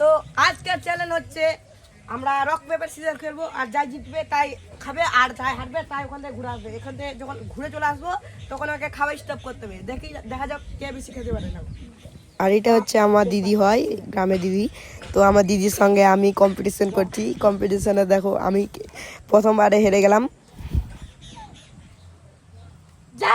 তো আজকের চ্যালেঞ্জ হচ্ছে আমরা রক পেপার সিজার খেলব আর যাই জিতবে তাই খাবে আর যাই হারবে তাই ওখান থেকে ঘুরে আসবে। এখান থেকে যখন ঘুরে চলে আসব তখন ওকে খাওয়া স্টপ করতে হবে। দেখি দেখা যাক কে বেশি খেতে পারে না। আর এটা হচ্ছে আমার দিদি হয় গ্রামে দিদি। তো আমার দিদির সঙ্গে আমি কম্পিটিশন করছি। কম্পিটিশনে দেখো আমি প্রথমবারে হেরে গেলাম। যা!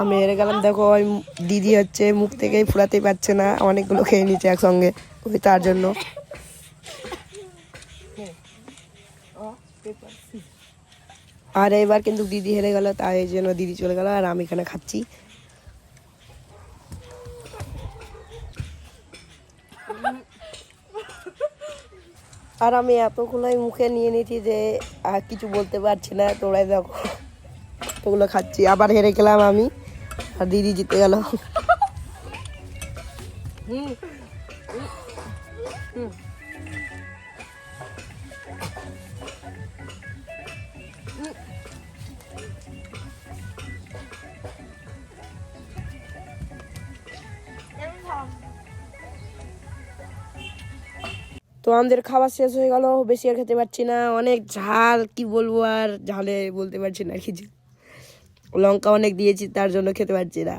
আমি হেরে গেলাম, দেখো, ওই দিদি হচ্ছে মুখ থেকেই ফুরাতেই পারছে না, অনেকগুলো খেয়ে নিচ্ছে একসঙ্গে, ওই তার জন্য। আর এবার কিন্তু দিদি হেরে গেল, তাই জন্য দিদি চলে গেল, আর আমি এখানে খাচ্ছি। আর আমি এতগুলোই মুখে নিয়ে নিয়েছি যে কিছু বলতে পারছি না তোরাই দেখো। ওগুলো খাচ্ছি। আবার হেরে গেলাম আমি। আর দিদি জিতে গেল। তো আমাদের খাবার শেষ হয়ে গেল। বেশি আর খেতে পারছি না। অনেক ঝাল, কি বলব আর? ঝালে বলতে পারছি না কিছু লঙ্কা অনেক দিয়েছি, তার জন্য খেতে পারছি না।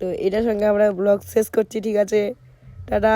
তো এটার সঙ্গে আমরা ব্লগ শেষ করছি, ঠিক আছে? টাটা!